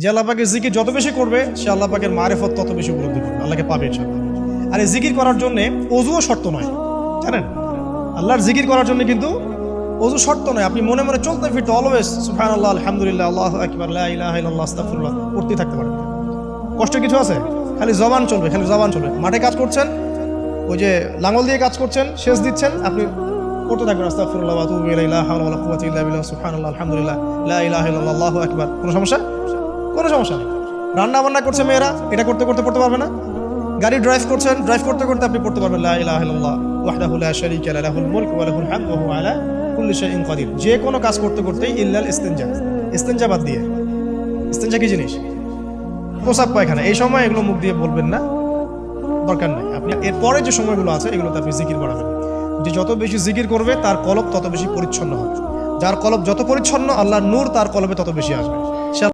যে আল্লাহ পাকের জিকির যত বেশি করবে, সে আল্লাহ পাকের মারেফত তত বেশি উপলব্ধি করবে। আল্লাহকে পাবে ইনশাআল্লাহ। আর এই জিকির করার জন্য অজুও শর্ত নয়, জানেন? আল্লাহর জিকির করার জন্য কিন্তু অজু শর্ত নয়। আপনি মনে মনে চলতে ফিরতে অলওয়েজ সুফান আল্লাহ আলহামদুলিল্লাহ, আল্লাহ আকবার ইল্লাল্লাহ করতেই থাকতে পারেন। কষ্ট কিছু আছে? খালি জবান চলবে, খালি জবান চলবে। মাঠে কাজ করছেন, ওই যে লাঙল দিয়ে কাজ করছেন শেষ দিচ্ছেন, আপনি করতে থাকবেন ইল্লা বিল্লাহ, সুবহানাল্লাহ, আলহামদুলিল্লাহ আল্লাহু কোনো সমস্যা? কোনো সমস্যা নেই। রান্না বান্না করছে মেয়েরা, এটা করতে করতে পড়তে পারবে না। গাড়ি ড্রাইভ করছেন ড্রাইভ করতে করতে আপনি পড়তে পারবেন যে কোনো কাজ করতে করতেই ইল্লাল ইস্তিনজা ইস্তিনজা বাদ দিয়ে। ইস্তিনজা কি জিনিস? প্রসাব পায়খানা। এই সময় এগুলো মুখ দিয়ে বলবেন না, দরকার নেই। আপনি এরপরে যে সময়গুলো আছে, এগুলোতে আপনি জিকির বাড়াবেন। যে যত বেশি জিকির করবে, তার কলব তত বেশি পরিচ্ছন্ন হবে। যার কলব যত পরিচ্ছন্ন, আল্লাহর নূর তার কলবে তত বেশি আসবে।